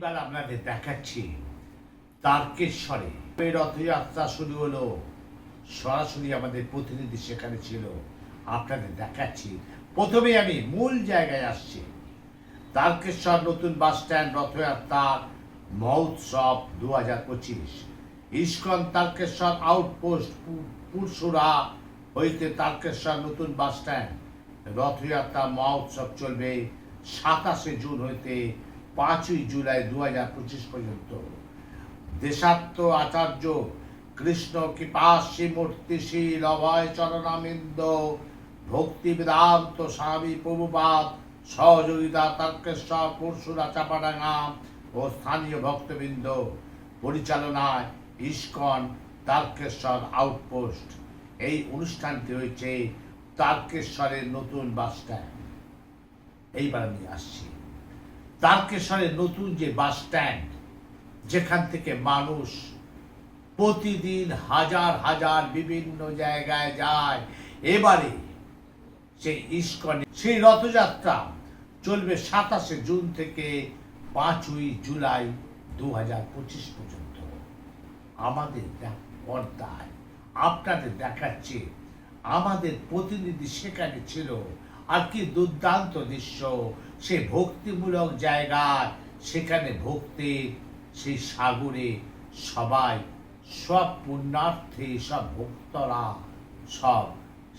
এইবার আপনাদের দেখাচ্ছি তারকেশ্বরে। রথযাত্রা শুরু হলো। সরাসরি আমাদের প্রতিনিধি সেখানে ছিল। আপনাদের দেখাচ্ছি। প্রথমে আমি মূল জায়গায় আসছি। তারকেশ্বর নতুন বাস স্ট্যান্ড রথযাত্রা মহোৎসব দু হাজার পঁচিশ। ইস্কন তারকেশ্বর আউটপোস্ট পুরসুরা হইতে তারকেশ্বর নতুন বাস স্ট্যান্ড রথযাত্রা মহোৎসব চলবে সাতাশে জুন হইতে পাঁচই জুলাই দু হাজার পঁচিশ পর্যন্ত। দেশাত্ম আচার্য কৃষ্ণ কৃপাশী মূর্তিশীল অভয় চরণামিন্দ, ভক্তি বেদান্ত স্বামী প্রভুপাত সহযোগিতা তারকেশ্বর, পরশুরা চাপাডাঙ্গা ও স্থানীয় ভক্তবৃন্দ পরিচালনায় ইস্কন তারকেশ্বর আউটপোস্ট। এই অনুষ্ঠানটি হয়েছে তারকেশ্বরের নতুন বাস স্ট্যান্ড। এইবার আমি আসছি। তারকেশ্বরের নতুন যে বাস স্ট্যান্ড, যেখান থেকে মানুষ প্রতিদিন হাজার হাজার বিভিন্ন জায়গায় যায়, এবারে সেই ইস্কনে সেই রথযাত্রা চলবে সাতাশে জুন থেকে পাঁচই জুলাই দু হাজার পঁচিশ পর্যন্ত। আমাদের পর্দায় আপনাদের দেখাচ্ছে, আমাদের প্রতিনিধি সেখানে ছিল। আর কি দুর্দান্ত দৃশ্য সে ভক্তিমূলক জায়গায় সেখানে ভক্তির সেই সাগরে সবাই, সব পুণ্যার্থী, সব ভক্তরা, সব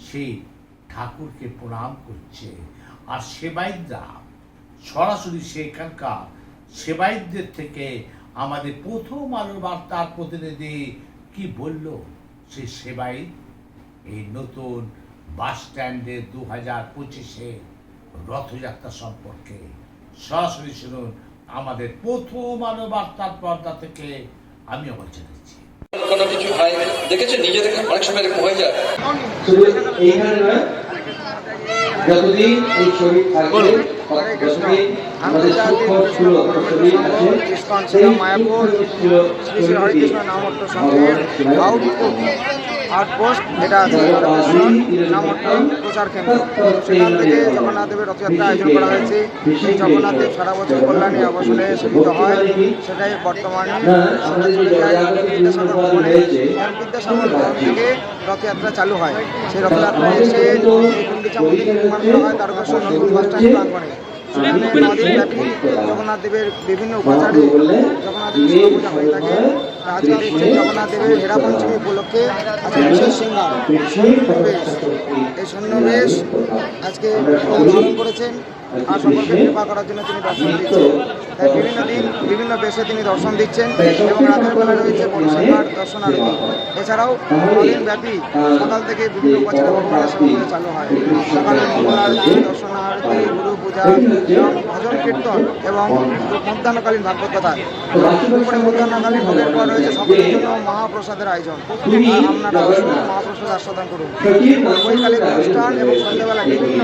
সেই ঠাকুরকে প্রণাম করছে। আর সেবাইদরা সরাসরি সেখানকার সেবাইদদের থেকে আমাদের প্রথম আলো বার্তার প্রতিনিধি কি বলল? সেই সেবাই এই নতুন বাস স্ট্যান্ডে দু হাজার পঁচিশে রথযাত্রা সম্পর্কে সরাসরি শুনুন আমাদের প্রথম আলো বার্তার পর্দা থেকে। আমি আবার জানাচ্ছি। কোনো কিছু হয়? দেখেছে নিজে থেকে অনেক সময় এরকম হয়ে যায়। শুধু এইখানে নয় যতদিন এই শরীর থাকবে যতদিন আমাদের সূক্ষ্ম স্থূল শরীর আছে। সেই ছিল মায়াপুর সূক্ষ্ম স্থূল শ্রী শ্রী হরিকৃষ্ণ নামট্ট সংঘের আউটপোস্ট এটা আছে প্রচার কেন্দ্র। সেখান থেকে জগন্নাথ দেবের রথযাত্রা আয়োজন করা হয়েছে। এই জগন্নাথ দেব সারা বছর কল্যাণী আবাসনে সেবিত হয়। সেটাই বর্তমানে বিদ্যাসাগর ভবনে বিদ্যাসাগর ভবন থেকে রথযাত্রা চালু হয়। সেই রথযাত্রা এসে গুন্ডিচা মন্দির হয় নতুন বাস স্ট্যান্ড সেখানে জগন্নাথ দেবের বিভিন্ন উপাচারে জগন্নাথ দেবের হয়ে থাকে। আজকে দেখছি জগন্নাথ দেবের হেরা পঞ্চমী উপলক্ষে আজকে বিশেষ সিঙ্গার সন্নিবেশ এই সন্নিবেশ আজকে ধারণ করেছেন। আর সকলকে কৃপা করার জন্য তিনি দর্শন দিচ্ছেন। তাই বিভিন্ন দিন বিভিন্ন বেশে তিনি দর্শন দিচ্ছেন এবং রাতের বেলা রয়েছে পরিষেবার দর্শন এছাড়াও দিন ব্যাপী সকাল থেকে বিভিন্ন উপাচারে ভগবানের সেবা চালু হয়। সকালে মঙ্গল আরতি দর্শন গুরু পূজা এবং ভজন কীর্তন এবং মধ্যাহ্নকালীন ভাগবত কথা দুপুরে মধ্যাহ্নকালীন ভোগের পর রয়েছে সকলের জন্য মহাপ্রসাদের আয়োজন। আপনারা মহাপ্রসাদ আস্বাদন করুন। বৈকালিক অনুষ্ঠান এবং সন্ধ্যাবেলা বিভিন্ন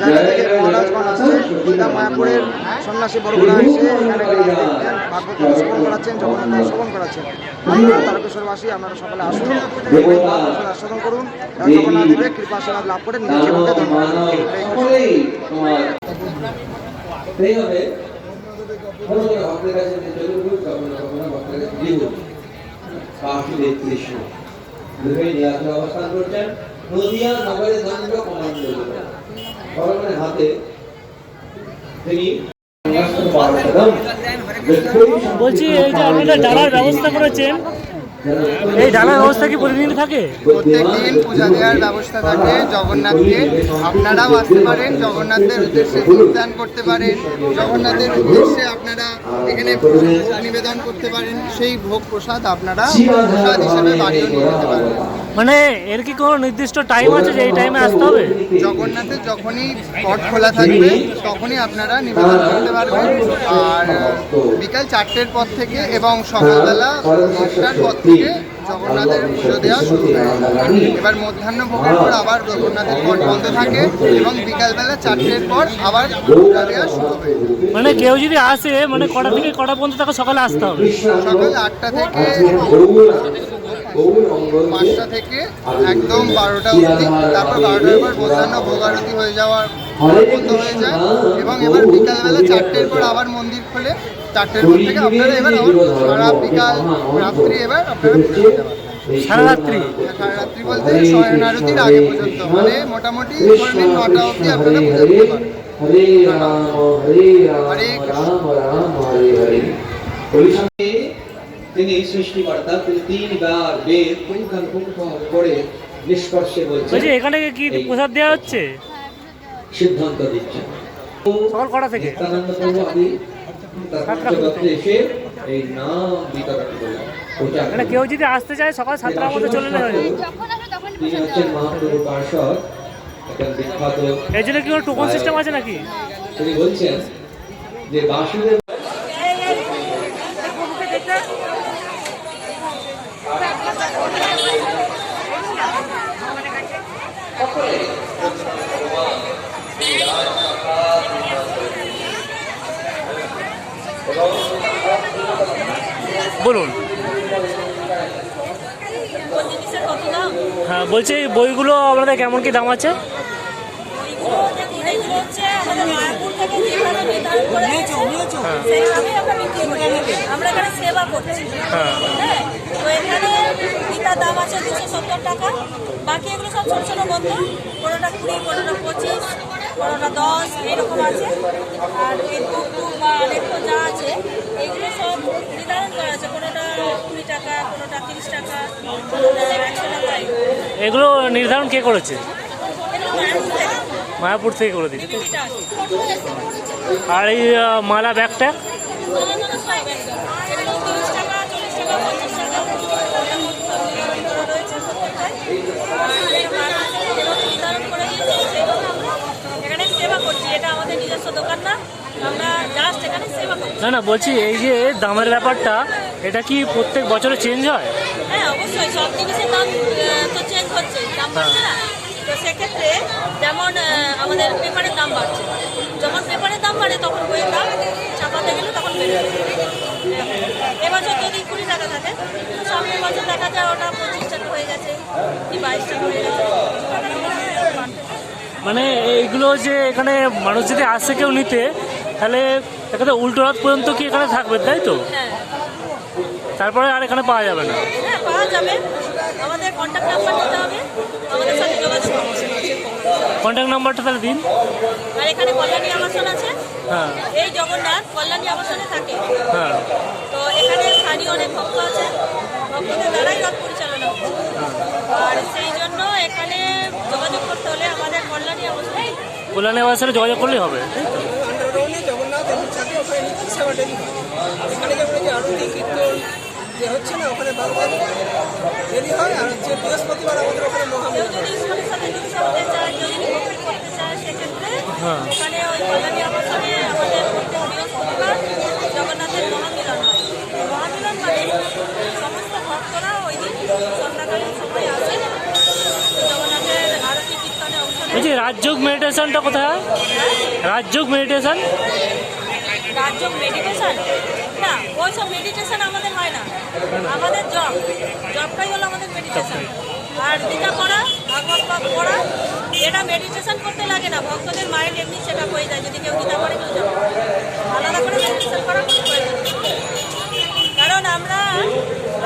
জায়গা থেকে মহারাজগণ মায়াপুরের সন্ন্যাসী বরগুনা এসে এখানে ভাগবত শ্রবণ করাচ্ছেন, জগন্নাথ শ্রবণ করাচ্ছেন। তারকেশ্বরবাসী, আপনারা সকলে আসুন আস্বাদন করুন এবং জগন্নাথ দেবের কৃপা আশীর্বাদ লাভ করে নিজের হাতে বলছি, এই যে আপনারা ডালার ব্যবস্থা করেছেন, এই ডালার ব্যবস্থা কি প্রতিদিন থাকে? প্রত্যেক দিন পূজা দেওয়ার ব্যবস্থা থাকে জগন্নাথকে। আপনারাও আসতে পারেন জগন্নাথের উদ্দেশ্যে যোগদান করতে পারেন জগন্নাথের উদ্দেশ্যে আপনারা এখানে নিবেদন করতে পারেন। সেই ভোগ প্রসাদ আপনারা প্রসাদ হিসেবে বাড়িও নিয়ে যেতে পারেন মানে এর কি কোনো নির্দিষ্ট টাইম আছে যে এই টাইমে আসতে হবে জগন্নাথের যখনই পট খোলা থাকবে তখনই আপনারা নিবেদন করতে পারবেন আর বিকাল চারটের পর থেকে এবং সকালবেলা দশটার পর থেকে জগন্নাথের পুজো দেওয়া শুরু হয়ে। এবার মধ্যাহ্ন ভোগের পর আবার জগন্নাথের পট বন্ধ থাকে এবং বিকালবেলা চারটের পর আবার পূজা দেওয়া শুরু হয়ে। মানে কেউ যদি আসে মানে কটা থেকে কটা পর্যন্ত তাকে সকালে আসতে হবে সকাল আটটা থেকে পাঁচটা থেকে একদম বারোটা অবধি। তারপর বারোটার পর মধ্যাহ্ন ভোগারতি হয়ে যাওয়ার বন্ধ হয়ে যায়। এবং এবার বিকালবেলা চারটের পর আবার মন্দির খোলে। চারটের পর থেকে আপনারা এবার আবার সারা বিকাল রাত্রি এবার আপনারা পুজো দিতে পারবেন। সারা রাত্রি? সারা রাত্রি বলতে শয়ন আরতির আগে পর্যন্ত। মানে মোটামুটি ধরে নটা অবধি আপনারা পুজো দিতে পারবেন। হরে রাম হরে রাম রাম রাম হরে হরে। তিনি সৃষ্টিকর্তা তিনি তিনবার বেদ পুঙ্খান পুঙ্খ করে নিষ্কর্ষে বলছেন। বলছি এখানে কি প্রসাদ দেওয়া হচ্ছে? সিদ্ধান্ত দিচ্ছেন সকাল কটা থেকে? নিত্যানন্দ প্রভু আদি তার সাতটা পঞ্চদত্তে এসে এই নাম বিতরণ করলেন প্রচার মানে কেউ যদি আসতে চায় সকাল সাতটার মধ্যে চলে হয়ে তখন তিনি হচ্ছেন মহাপ্রভু পার্ষদ একজন বিখ্যাত এর জন্য কি কোনো টোকন সিস্টেম আছে নাকি? তিনি বলছেন যে বাসুদেব বলুন। হ্যাঁ বলছি, বইগুলো আপনাদের কেমন কি দাম আছে? আমরা এখানে সেবা করছি দাম আছে দুশো সত্তর টাকা বাকি এগুলো সব বন্ধ কোনোটা পঁচিশ কোনোটা দশ এরকম আছে আর যা আছে এগুলো সব নির্ধারণ করা আছে কোনোটা কুড়ি টাকা কোনোটা তিরিশ টাকা কোনোটা একশো টাকা এরকম। এগুলো নির্ধারণ কে করেছে? মায়াপুর থেকে করে দিচ্ছে আর এই মালা ব্যাগ ট্যাগ এখানে সেবা করছি এটা আমাদের নিজস্ব দোকান না আমরা জাস্ট এখানে সেবা করছি না না, বলছি এই যে দামের ব্যাপারটা এটা কি প্রত্যেক বছরে চেঞ্জ হয়? হ্যাঁ অবশ্যই। সব জিনিসের দাম তো চেঞ্জ হচ্ছে। দাম বাড়ছে না? তো সেক্ষেত্রে যেমন আমাদের পেপারের দাম বাড়ছে। যখন পেপারের দাম বাড়ে তখন বইয়ের দাম চাপাতে গেলে তখন বেড়ে যাবে এবছর যদি কুড়ি টাকা থাকে সামনের বছর দেখা যায় ওটা পঁচিশ টাকা হয়ে গেছে কি বাইশ টাকা হয়ে গেছে। মানে এইগুলো যে এখানে মানুষ যদি আসে কেউ নিতে তাহলে এখানে উল্টো রাত পর্যন্ত কি এখানে থাকবে তাই তো? হ্যাঁ তারপরে আর এখানে পাওয়া যাবে না হ্যাঁ পাওয়া যাবে আমাদের কন্ট্যাক্ট নাম্বার নিতে হবে আমাদের সাথে যোগাযোগ। কন্ট্যাক্ট নাম্বারটা তাহলে দিন আর এখানে কল্যাণী আবাসন আছে হ্যাঁ এই জগন্নাথ কল্যাণী আবাসনে থাকে হ্যাঁ তো এখানে স্থানীয় অনেক ভক্ত আছে ভক্তদের দ্বারাই রথ পরিচালনা আর সেই জন্য এখানে যোগাযোগ করতে হলে আমাদের কল্যাণী কল্যাণী আবাসনে যোগাযোগ করলেই হবে জগন্নাথ এবং সাথে ওখানে সেবা ডেলি এখানে যেমন আরতি কীর্তন যে হচ্ছে না ওখানে বারবার ডেলি হয় আর হচ্ছে বৃহস্পতিবার আমাদের ওখানে মহামেলা হ্যাঁ। হয়। মানে সমস্ত ভক্তরা ওই দিন সন্ধ্যাকালীন সময় আসে। জগন্নাথের আরতি কীর্তনে অংশ বলছি রাজযোগ মেডিটেশনটা কোথায়? রাজযোগ মেডিটেশন? রাজ্য মেডিটেশন? ওই সব মেডিটেশন আমাদের হয় না। আমাদের জব জবটাই হলো আমাদের মেডিটেশন আর গীতা পড়া, ভাগবত পড়া, এটা মেডিটেশন করতে লাগে না। ভক্তদের মাইন্ড এমনি সেট হয়ে যায়। যদি কেউ গীতা পড়ে কেউ করে। আলাদা করে মেডিটেশন কোনো প্রয়োজন কারণ আমরা,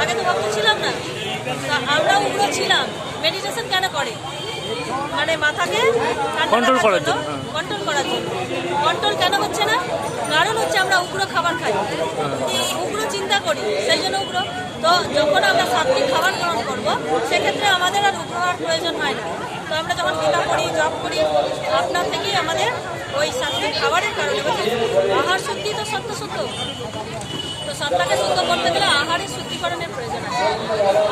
আগে তো ভক্ত ছিলাম না। আমরা উগ্র ছিলাম। মেডিটেশন কেন করে? মানে মাথাকে Control করার জন্য, হ্যাঁ। কন্ট্রোল করার জন্য। কন্ট্রোল কেন হচ্ছে না? কারণ হচ্ছে আমরা উগ্র খাবার খাই। উগ্র চিন্তা করি সেই জন্য উগ্র। তো যখন আমরা সাত্বিক খাবার গ্রহণ করব সেক্ষেত্রে আমাদের আর উগ্র হওয়ার প্রয়োজন হয় না। তো আমরা যখন গীতা করি জপ করি আপনার থেকেই আমাদের ওই সাত্বিক খাবারের কারণে। আহার শুদ্ধি তো সত্য সত্য? সত্তাকে শুদ্ধ করতে গেলে আহারের শুদ্ধিকরণের প্রয়োজন আছে।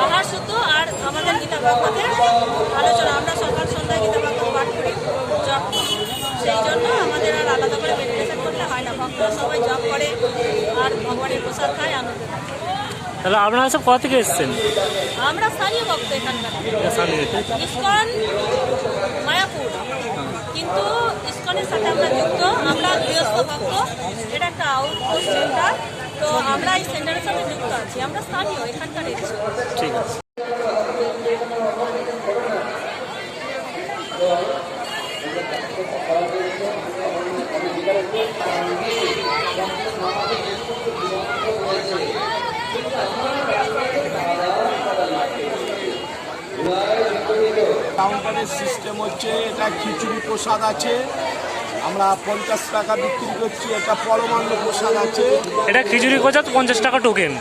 আহার শুদ্ধ আর আমাদের গীতা ভাগবতের আলোচনা। আমরা সকাল সন্ধ্যায় গীতা ভাগবত পাঠ করি জপ করি। সেই জন্য আমাদের আর আলাদা করে মেডিটেশন করতে হয় না। ভক্তরা সবাই জপ করে আর ভগবানের প্রসাদ খায় আনন্দ তাহলে আপনারা সব কোথা থেকে এসেছেন? আমরা স্থানীয় ভক্ত এখানকার। ইস্কন মায়াপুর। কিন্তু ইস্কনের সাথে আমরা যুক্ত। আমরা গৃহস্থ ভক্ত। এটা একটা আউটপোস্ট সেন্টার তো আমরা এই সেন্টারের সাথে যুক্ত আছি। আমরা স্থানীয় এখানকার ঠিক আছে। কাউন্টারের সিস্টেম হচ্ছে এটা খিচুড়ি প্রসাদ আছে। আমরা পঞ্চাশ টাকা বিক্রি করছি এটা পরমান্ন প্রসাদ আছে। এটা খিচুড়ি কোচা পঞ্চাশ টাকা টোকেন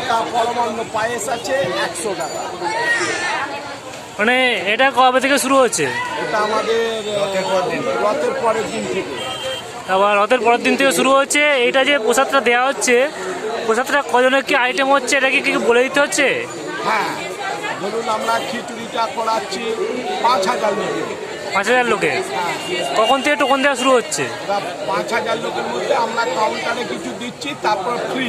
এটা পরমান্ন পায়েস আছে একশো টাকা। মানে এটা কবে থেকে শুরু হচ্ছে? এটা আমাদের রথের পরের দিন। থেকে। আবার রথের পরের দিন থেকে শুরু হচ্ছে। এটা যে প্রসাদটা দেওয়া হচ্ছে প্রসাদটা কজনের কি আইটেম হচ্ছে এটা কি কি বলে দিতে হচ্ছে? হ্যাঁ ধরুন আমরা খিচুড়িটা করাচ্ছি পাঁচ হাজার লোকের। পাঁচ হাজার লোকে। কখন থেকে টোকন দেওয়া শুরু হচ্ছে? পাঁচ হাজার লোকের মধ্যে আমরা কাউন্টারে কিছু দিচ্ছি তারপর ফ্রি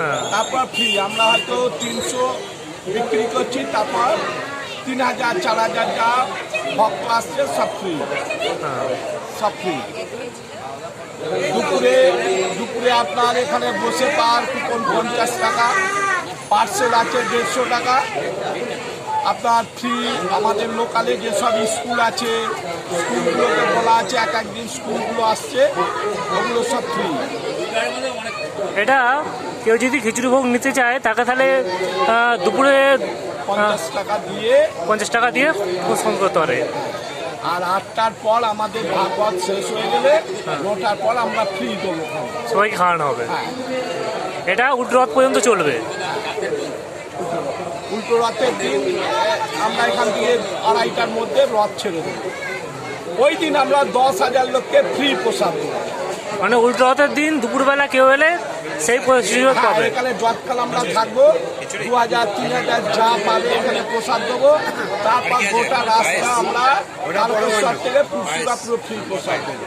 হ্যাঁ। তারপর ফ্রি আমরা হয়তো তিনশো বিক্রি করছি তারপর তিন হাজার চার হাজার যা ভক্ত আসছে সব ফ্রি সব ফ্রি দুপুরে দুপুরে আপনার এখানে বসে পাওয়ার কুপন পঞ্চাশ টাকা পার্সেল আছে দেড়শো টাকা। আপনার ফ্রি আমাদের লোকালে যেসব স্কুল আছে স্কুলগুলোকে বলা আছে এক একদিন স্কুলগুলো আসছে ওগুলো সব ফ্রি এটা কেউ যদি খিচুড়ি ভোগ নিতে চায় তাকে তাহলে দুপুরে পঞ্চাশ টাকা দিয়ে পঞ্চাশ টাকা দিয়ে ফোন করতে পারে। আর আটটার পর আমাদের ভাগবত শেষ হয়ে গেলে নটার পর আমরা ফ্রি দেবো। সবাইকে খাওয়ানো হবে। হ্যাঁ। এটা রথ পর্যন্ত চলবে। উল্টো রথের দিন আমরা এখান থেকে আড়াইটার মধ্যে রথ ছেড়ে দেবো। ওই দিন আমরা দশ হাজার লোককে ফ্রি প্রসাদ দেবো। মানে উল্টো রথের দিন দুপুরবেলা কেউ এলে সেই সুযোগ হ্যাঁ পাবে। এখানে যৎকাল আমরা থাকব দু হাজার তিন হাজার যা পাবে এখানে প্রসাদ দেবো। তারপর গোটা রাস্তা আমরা থেকে পুরো ফ্রি প্রসাদ দেবো।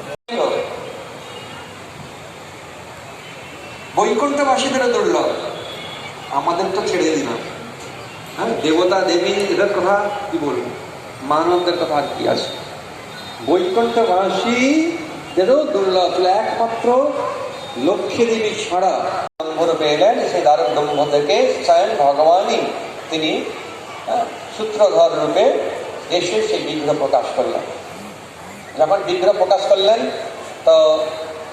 বৈকুণ্ঠবাসীদেরও দুর্লভ। আমাদের তো ছেড়ে দিলাম হ্যাঁ দেবতা দেবী এদের কথা কি বলব? মানবদের কথা কি আছে? বৈকুণ্ঠবাসী যেন দুর্লভ। একমাত্র লক্ষ্মী দেবী ছাড়া ব্রহ্মরূপে এলেন সেই দ্বারক ব্রহ্ম থেকে স্বয়ং ভগবানই। তিনি হ্যাঁ, সূত্রধর রূপে এসে সেই বিগ্রহ প্রকাশ করলেন। যখন বিগ্রহ প্রকাশ করলেন তো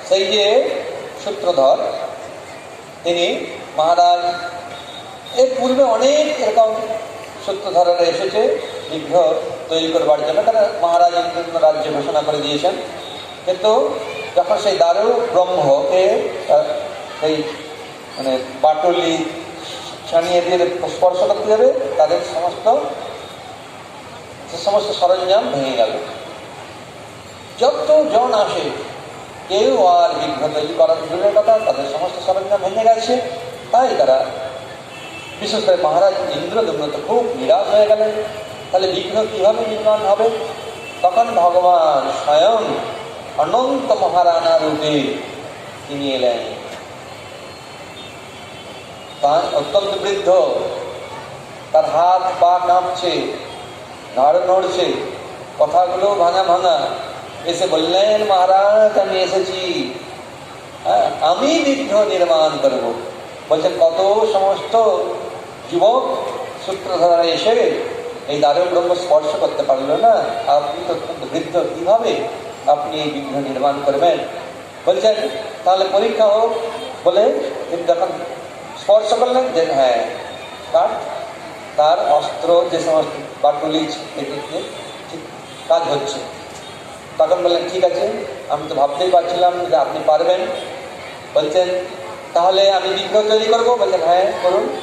সেই যে সূত্রধর তিনি মহারাজ, এর পূর্বে অনেক এরকম সূত্রধারেরা এসেছে, বিগ্রহ তৈরি করবার জন্য তারা মহারাজ ইন্দ্র রাজ্য ঘোষণা করে দিয়েছেন। কিন্তু যখন সেই দারু ব্রহ্মকে সেই মানে বাটলি ছানিয়ে দিয়ে স্পর্শ করতে যাবে, তাদের সমস্ত সে সমস্ত সরঞ্জাম ভেঙে গেল। যত জন আসে কেউ আর বিঘ্ন তৈরি করার দূরের কথা তাদের সমস্ত সরঞ্জাম ভেঙে গেছে। তাই তারা বিশেষ করে মহারাজ ইন্দ্রদম্ন তো খুব নিরাশ হয়ে গেলেন। তাহলে বিঘ্ন কীভাবে নির্মাণ হবে? তখন ভগবান স্বয়ং অনন্ত মহারানা রূপে তিনি এলেন। তার অত্যন্ত বৃদ্ধ, তার হাত পা কাঁপছে ঘাড় নড়ছে কথাগুলো ভাঙা ভাঙা। এসে বললেন মহারাজ আমি এসেছি হ্যাঁ আমি বিঘ্ন নির্মাণ করব বলছে কত সমস্ত যুবক সূত্রধারা এসে এই দারুণ ব্রহ্ম স্পর্শ করতে পারল না আপনি তো অত্যন্ত বৃদ্ধ কীভাবে আপনি এই বিঘ্ন নির্মাণ করবেন বলছেন তাহলে পরীক্ষা হোক বলে তিনি যখন স্পর্শ করলেন যে হ্যাঁ তার তার অস্ত্র যে সমস্ত বাটুলি এটিতে ঠিক কাজ হচ্ছে তখন বললেন, ঠিক আছে। আমি তো ভাবতেই পারছিলাম যে আপনি পারবেন। বলছেন, তাহলে আমি বিগ্রহ তৈরি করব? বলছেন হ্যাঁ করুন।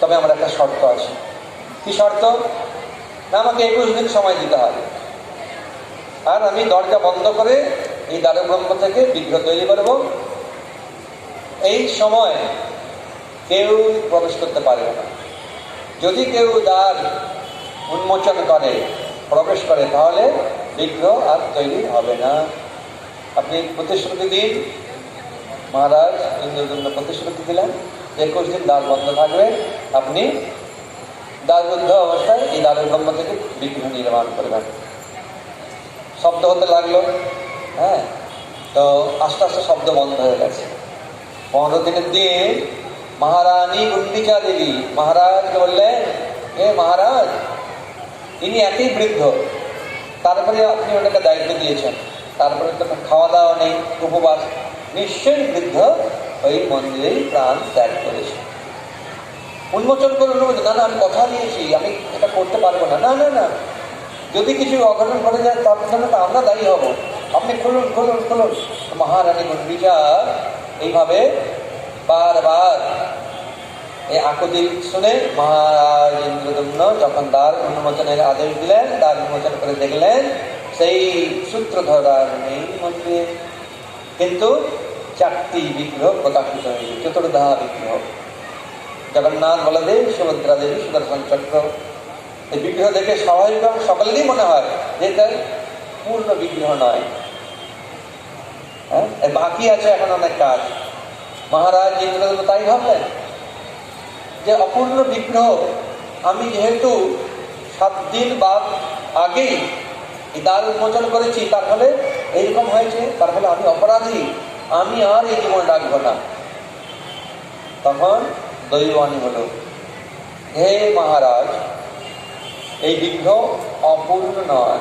তবে আমার একটা শর্ত আছে। কি শর্ত? না, আমাকে একুশ দিন সময় দিতে হবে। আর আমি দরজা বন্ধ করে এই দ্বারব্রহ্ম থেকে বিগ্রহ তৈরি করব। এই সময় কেউ প্রবেশ করতে পারবে না। যদি কেউ দ্বার উন্মোচন করে, প্রবেশ করে, তাহলে বিগ্রহ আর তৈরি হবে না। আপনি প্রতিশ্রুতি দিন। মহারাজ ইন্দ্রদুম্ন প্রতিশ্রুতি দিলেন। একুশ দিন দ্বার বন্ধ থাকবে। আপনি দ্বারবদ্ধ অবস্থায় এই দ্বারের ব্রহ্ম থেকে বিগ্রহ নির্মাণ করবেন। শব্দ হতে লাগল। হ্যাঁ তো আস্তে আস্তে শব্দ বন্ধ হয়ে গেছে। পনেরো দিনের দিন মহারানী গুন্ডিচা দেবী, মহারাজকে বললেন, হে মহারাজ, ইনি একই বৃদ্ধ। তারপরে আপনি ওনাকে দায়িত্ব দিয়েছেন। তারপরে তো খাওয়া দাওয়া নেই, উপবাস। নিশ্চয়ই বৃদ্ধ ওই মন্দিরেই প্রাণ ত্যাগ করেছে। উন্মোচন করে উন্মোচন না না, আমি কথা দিয়েছি, আমি এটা করতে পারব না। না না না, যদি কিছু অঘটন ঘটে যায় তার জন্য তো, আমরা দায়ী হব। আপনি খুলুন খুলুন খুলুন। মহারানী গন্ডিকা এইভাবে বারবার এই আকুতি শুনে মহারাজ ইন্দ্রদম্ন যখন দ্বার উন্মোচনের আদেশ দিলেন দ্বার উন্মোচন করে দেখলেন, সেই সূত্রধরার নেই মন্দিরে কিন্তু চারটি বিগ্রহ প্রকাশিত হয়েছে চতুর্ধা বিগ্রহ। জগন্নাথ, বলদেব, সুভদ্রা দেবী, সুদর্শন চক্র। এই বিগ্রহ দেখে স্বাভাবিক সকলেরই মনে হয় যে এটা পূর্ণ বিগ্রহ নয়। হ্যাঁ? বাকি আছে এখন অনেক কাজ। মহারাজ ইন্দ্রদেব তাই ভাবলেন? যে অপূর্ণ বিগ্রহ, আমি যেহেতু সাত দিন বাদ আগেই দ্বার উন্মোচন করেছি, তার ফলে এইরকম হয়েছে, তার ফলে আমি অপরাধী, আমি আর এই জীবন রাখব না। তখন দৈবাণী হলো, হে মহারাজ, এই বিগ্রহ অপূর্ণ নয়,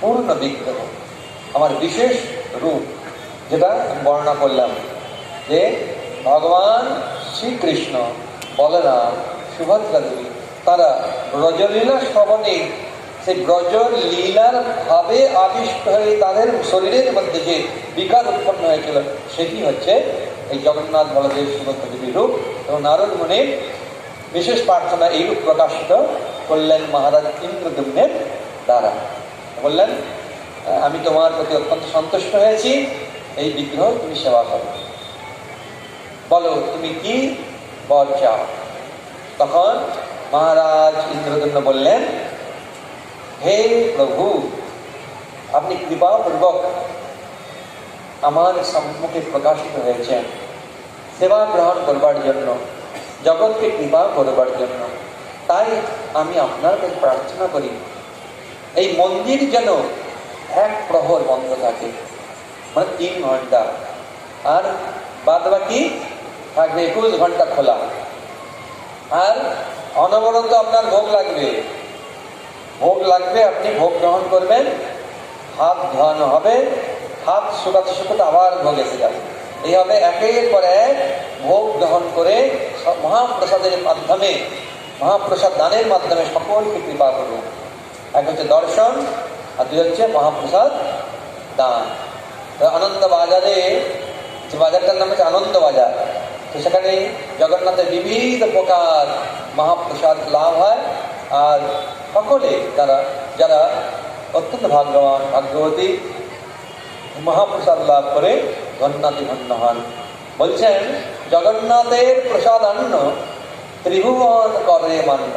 পূর্ণ বিগ্রহ। আমার বিশেষ রূপ, যেটা বর্ণনা করলাম, যে ভগবান শ্রীকৃষ্ণ বলরাম সুভদ্রা দেবী তারা ব্রজলীলা শ্রবণে সেই ব্রজ লীলার ভাবে আবিষ্ট হয়ে তাদের শরীরের মধ্যে যে বিকার উৎপন্ন হয়েছিল, সেটি হচ্ছে এই জগন্নাথ বলদেব সুভদ্রা দেবীর রূপ এবং নারদ মনে বিশেষ প্রার্থনা এইরূপ প্রকাশিত করলেন মহারাজ ইন্দ্রদম্নের দ্বারা। বললেন, আমি তোমার প্রতি অত্যন্ত সন্তুষ্ট হয়েছি, এই বিগ্রহ তুমি সেবা করো। বলো, তুমি কি বর তখন মহারাজ ইন্দ্রদম্ন বললেন, হে প্রভু, আপনি কৃপাপূর্বক আমার সম্মুখে প্রকাশিত হয়েছেন। সেবা গ্রহণ করবার জন্য, জগৎকে কৃপা করবার জন্য। তাই আমি আপনার কাছে প্রার্থনা করি, এই মন্দির যেন এক প্রহর বন্ধ থাকে। মানে তিন ঘণ্টা। আর বাদ বাকি থাকবে, একুশ ঘণ্টা খোলা। আর অনবরত আপনার ভোগ লাগবে। ভোগ লাগবে আপনি ভোগ গ্রহণ করবেন। হাত ধোয়ানো হবে। হাত শুকাতে শুকাতে আবার ভোগ এসে যাবে। এইভাবে একের পর এক ভোগ গ্রহণ করে মহাপ্রসাদের মাধ্যমে, মহাপ্রসাদ দানের মাধ্যমে সকলকে কৃপা করুন। এক হচ্ছে দর্শন, আর দুই হচ্ছে মহাপ্রসাদ দান। আনন্দ বাজারে, যে বাজারটার নাম হচ্ছে আনন্দ বাজার। সেখানে জগন্নাথের বিবিধ প্রকার মহাপ্রসাদ লাভ হয় আর সকলে তারা যারা অত্যন্ত ভাগ্যবান ভাগ্যবতী মহাপ্রসাদ লাভ করে ধন্যাতি ধন্য হন বলছেন জগন্নাথের প্রসাদ অন্ন ত্রিভুবন করে মান্য